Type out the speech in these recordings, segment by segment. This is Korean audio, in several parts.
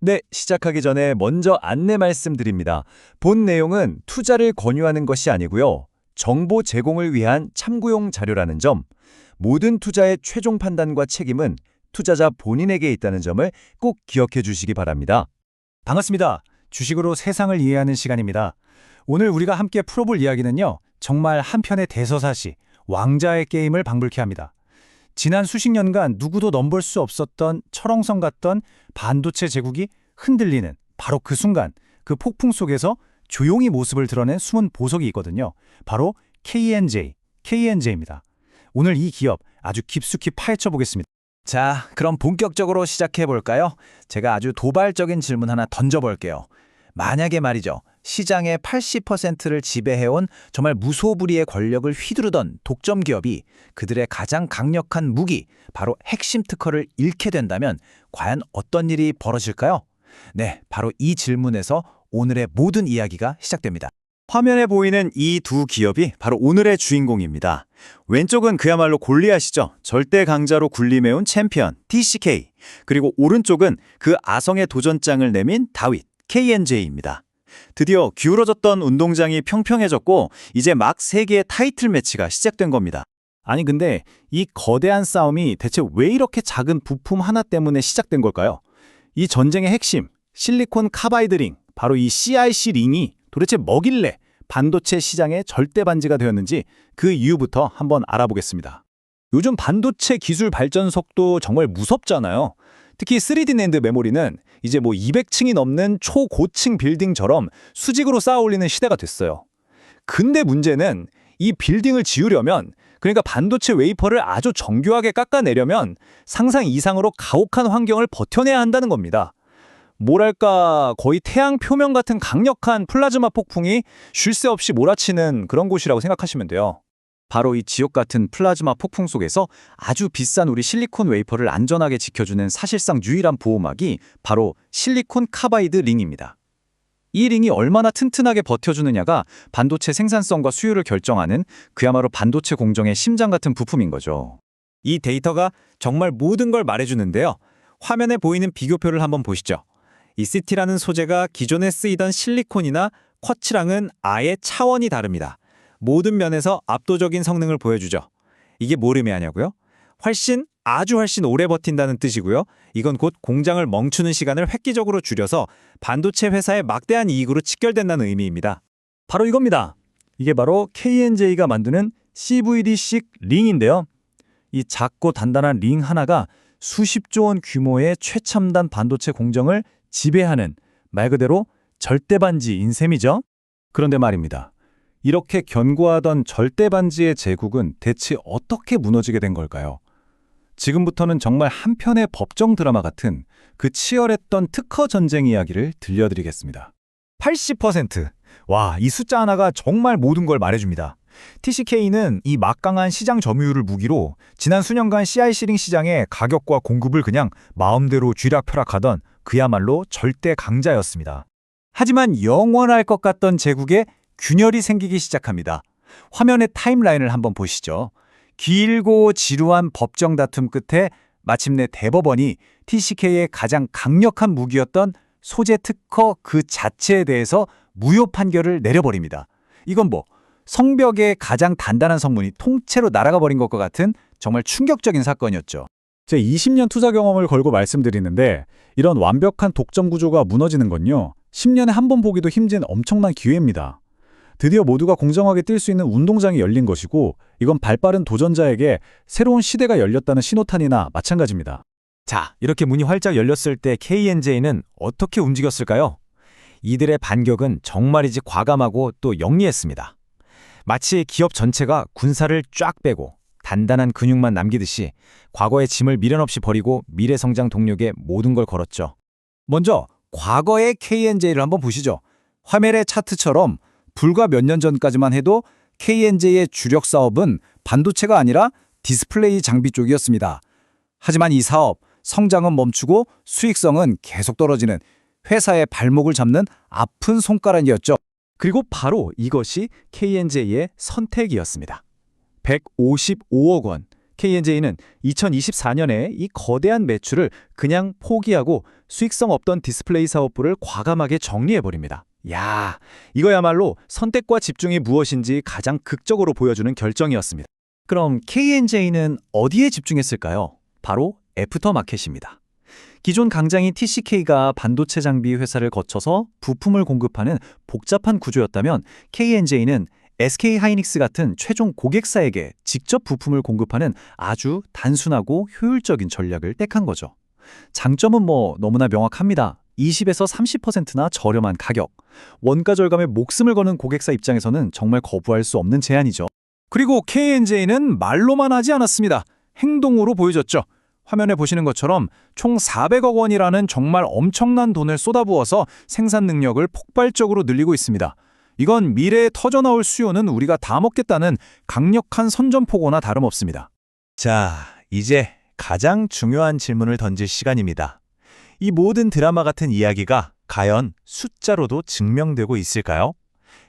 네, 시작하기 전에 먼저 안내 말씀드립니다. 본 내용은 투자를 권유하는 것이 아니고요. 정보 제공을 위한 참고용 자료라는 점, 모든 투자의 최종 판단과 책임은 투자자 본인에게 있다는 점을 꼭 기억해 주시기 바랍니다. 반갑습니다. 주식으로 세상을 이해하는 시간입니다. 오늘 우리가 함께 풀어볼 이야기는요. 정말 한편의 대서사시, 왕자의 게임을 방불케 합니다. 지난 수십 년간 누구도 넘볼 수 없었던 철옹성 같던 반도체 제국이 흔들리는 바로 그 순간, 그 폭풍 속에서 조용히 모습을 드러낸 숨은 보석이 있거든요. 바로 KNJ, KNJ입니다. 오늘 이 기업 아주 깊숙이 파헤쳐 보겠습니다. 자, 그럼 본격적으로 시작해 볼까요? 제가 아주 도발적인 질문 하나 던져 볼게요. 만약에 말이죠. 시장의 80%를 지배해온 정말 무소불위의 권력을 휘두르던 독점 기업이 그들의 가장 강력한 무기, 바로 핵심 특허를 잃게 된다면 과연 어떤 일이 벌어질까요? 네, 바로 이 질문에서 오늘의 모든 이야기가 시작됩니다. 화면에 보이는 이 두 기업이 바로 오늘의 주인공입니다. 왼쪽은 그야말로 골리앗이죠. 절대 강자로 군림해온 챔피언 TCK. 그리고 오른쪽은 그 아성의 도전장을 내민 다윗 KNJ입니다. 드디어 기울어졌던 운동장이 평평해졌고 이제 막 세계의 타이틀 매치가 시작된 겁니다. 아니 근데 이 거대한 싸움이 대체 왜 이렇게 작은 부품 하나 때문에 시작된 걸까요? 이 전쟁의 핵심, 실리콘 카바이드 링, 바로 이 CIC 링이 도대체 뭐길래 반도체 시장의 절대 반지가 되었는지 그 이유부터 한번 알아보겠습니다. 요즘 반도체 기술 발전 속도 정말 무섭잖아요. 특히 3D 낸드 메모리는 이제 뭐 200층이 넘는 초고층 빌딩처럼 수직으로 쌓아 올리는 시대가 됐어요. 근데 문제는 이 빌딩을 지으려면 그러니까 반도체 웨이퍼를 아주 정교하게 깎아내려면 상상 이상으로 가혹한 환경을 버텨내야 한다는 겁니다. 뭐랄까 거의 태양 표면 같은 강력한 플라즈마 폭풍이 쉴 새 없이 몰아치는 그런 곳이라고 생각하시면 돼요. 바로 이 지옥 같은 플라즈마 폭풍 속에서 아주 비싼 우리 실리콘 웨이퍼를 안전하게 지켜주는 사실상 유일한 보호막이 바로 실리콘 카바이드 링입니다. 이 링이 얼마나 튼튼하게 버텨주느냐가 반도체 생산성과 수요를 결정하는 그야말로 반도체 공정의 심장 같은 부품인 거죠. 이 데이터가 정말 모든 걸 말해주는데요. 화면에 보이는 비교표를 한번 보시죠. 이 CT라는 소재가 기존에 쓰이던 실리콘이나 쿼츠랑은 아예 차원이 다릅니다. 모든 면에서 압도적인 성능을 보여주죠. 이게 뭘 의미하냐고요? 훨씬 아주 훨씬 오래 버틴다는 뜻이고요. 이건 곧 공장을 멈추는 시간을 획기적으로 줄여서 반도체 회사의 막대한 이익으로 직결된다는 의미입니다. 바로 이겁니다. 이게 바로 KNJ가 만드는 CVD식 링인데요. 이 작고 단단한 링 하나가 수십조 원 규모의 최첨단 반도체 공정을 지배하는 말 그대로 절대반지인 셈이죠. 그런데 말입니다. 이렇게 견고하던 절대 반지의 제국은 대체 어떻게 무너지게 된 걸까요? 지금부터는 정말 한편의 법정 드라마 같은 그 치열했던 특허 전쟁 이야기를 들려드리겠습니다. 80%! 와, 이 숫자 하나가 정말 모든 걸 말해줍니다. TCK는 이 막강한 시장 점유율을 무기로 지난 수년간 CIC링 시장의 가격과 공급을 그냥 마음대로 쥐락펴락하던 그야말로 절대 강자였습니다. 하지만 영원할 것 같던 제국에 균열이 생기기 시작합니다. 화면의 타임라인을 한번 보시죠. 길고 지루한 법정 다툼 끝에 마침내 대법원이 TCK의 가장 강력한 무기였던 소재 특허 그 자체에 대해서 무효 판결을 내려버립니다. 이건 뭐 성벽의 가장 단단한 성문이 통째로 날아가 버린 것과 같은 정말 충격적인 사건이었죠. 제 20년 투자 경험을 걸고 말씀드리는데 이런 완벽한 독점 구조가 무너지는 건요. 10년에 한 번 보기도 힘든 엄청난 기회입니다. 드디어 모두가 공정하게 뛸 수 있는 운동장이 열린 것이고 이건 발빠른 도전자에게 새로운 시대가 열렸다는 신호탄이나 마찬가지입니다. 자, 이렇게 문이 활짝 열렸을 때 KNJ는 어떻게 움직였을까요? 이들의 반격은 정말이지 과감하고 또 영리했습니다. 마치 기업 전체가 군사를 쫙 빼고 단단한 근육만 남기듯이 과거의 짐을 미련 없이 버리고 미래 성장 동력에 모든 걸 걸었죠. 먼저 과거의 KNJ를 한번 보시죠. 화면의 차트처럼 불과 몇 년 전까지만 해도 KNJ의 주력 사업은 반도체가 아니라 디스플레이 장비 쪽이었습니다. 하지만 이 사업 성장은 멈추고 수익성은 계속 떨어지는 회사의 발목을 잡는 아픈 손가락이었죠. 그리고 바로 이것이 KNJ의 선택이었습니다. 155억 원, K&J는 2024년에 이 거대한 매출을 그냥 포기하고 수익성 없던 디스플레이 사업부를 과감하게 정리해버립니다. 야, 이거야말로 선택과 집중이 무엇인지 가장 극적으로 보여주는 결정이었습니다. 그럼 K&J는 어디에 집중했을까요? 바로 애프터마켓입니다. 기존 강장인 TCK가 반도체 장비 회사를 거쳐서 부품을 공급하는 복잡한 구조였다면 K&J는 SK 하이닉스 같은 최종 고객사에게 직접 부품을 공급하는 아주 단순하고 효율적인 전략을 택한 거죠. 장점은 뭐 너무나 명확합니다. 20에서 30%나 저렴한 가격. 원가 절감에 목숨을 거는 고객사 입장에서는 정말 거부할 수 없는 제안이죠. 그리고 K&J는 말로만 하지 않았습니다. 행동으로 보여줬죠. 화면에 보시는 것처럼 총 400억 원이라는 정말 엄청난 돈을 쏟아부어서 생산 능력을 폭발적으로 늘리고 있습니다. 이건 미래에 터져나올 수요는 우리가 다 먹겠다는 강력한 선전포고나 다름없습니다. 자, 이제 가장 중요한 질문을 던질 시간입니다. 이 모든 드라마 같은 이야기가 과연 숫자로도 증명되고 있을까요?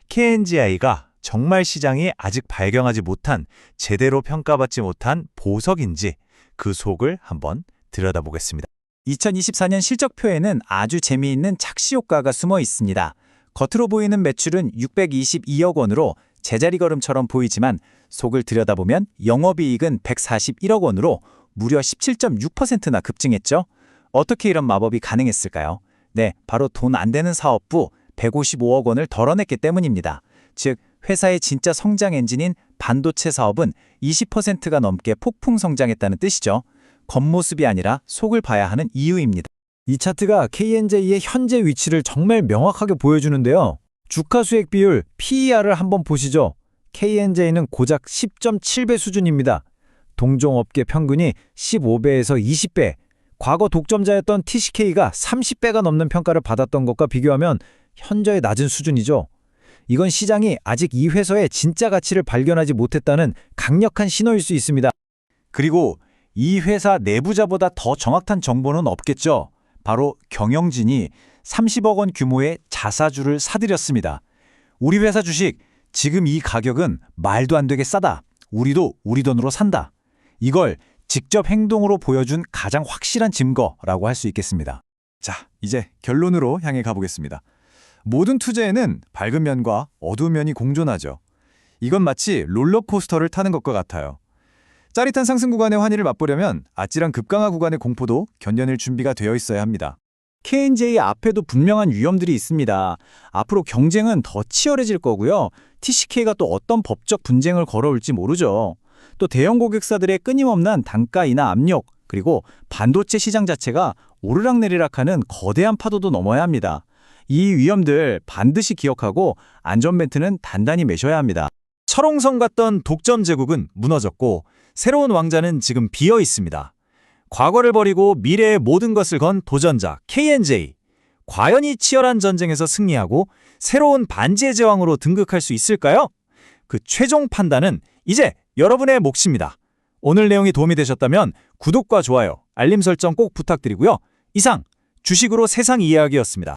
KNGI가 정말 시장이 아직 발견하지 못한 제대로 평가받지 못한 보석인지 그 속을 한번 들여다보겠습니다. 2024년 실적표에는 아주 재미있는 착시 효과가 숨어 있습니다. 겉으로 보이는 매출은 622억 원으로 제자리 걸음처럼 보이지만 속을 들여다보면 영업이익은 141억 원으로 무려 17.6%나 급증했죠. 어떻게 이런 마법이 가능했을까요? 네, 바로 돈 안 되는 사업부 155억 원을 덜어냈기 때문입니다. 즉, 회사의 진짜 성장 엔진인 반도체 사업은 20%가 넘게 폭풍 성장했다는 뜻이죠. 겉모습이 아니라 속을 봐야 하는 이유입니다. 이 차트가 K&J의 현재 위치를 정말 명확하게 보여주는데요. 주가 수익 비율 PER을 한번 보시죠. K&J는 고작 10.7배 수준입니다. 동종업계 평균이 15배에서 20배, 과거 독점자였던 TCK가 30배가 넘는 평가를 받았던 것과 비교하면 현저히 낮은 수준이죠. 이건 시장이 아직 이 회사의 진짜 가치를 발견하지 못했다는 강력한 신호일 수 있습니다. 그리고 이 회사 내부자보다 더 정확한 정보는 없겠죠. 바로 경영진이 30억 원 규모의 자사주를 사들였습니다. 우리 회사 주식 지금 이 가격은 말도 안 되게 싸다. 우리도 우리 돈으로 산다. 이걸 직접 행동으로 보여준 가장 확실한 증거라고 할 수 있겠습니다. 자, 이제 결론으로 향해 가보겠습니다. 모든 투자에는 밝은 면과 어두운 면이 공존하죠. 이건 마치 롤러코스터를 타는 것과 같아요. 짜릿한 상승 구간의 환희를 맛보려면 아찔한 급강하 구간의 공포도 견뎌낼 준비가 되어 있어야 합니다. K&J 앞에도 분명한 위험들이 있습니다. 앞으로 경쟁은 더 치열해질 거고요. TCK가 또 어떤 법적 분쟁을 걸어올지 모르죠. 또 대형 고객사들의 끊임없는 단가 인하 압력, 그리고 반도체 시장 자체가 오르락내리락하는 거대한 파도도 넘어야 합니다. 이 위험들 반드시 기억하고 안전벨트는 단단히 매셔야 합니다. 철옹성 같던 독점 제국은 무너졌고 새로운 왕자는 지금 비어 있습니다. 과거를 버리고 미래의 모든 것을 건 도전자 KNJ. 과연 이 치열한 전쟁에서 승리하고 새로운 반지의 제왕으로 등극할 수 있을까요? 그 최종 판단은 이제 여러분의 몫입니다. 오늘 내용이 도움이 되셨다면 구독과 좋아요, 알림 설정 꼭 부탁드리고요. 이상 주식으로 세상 이야기였습니다.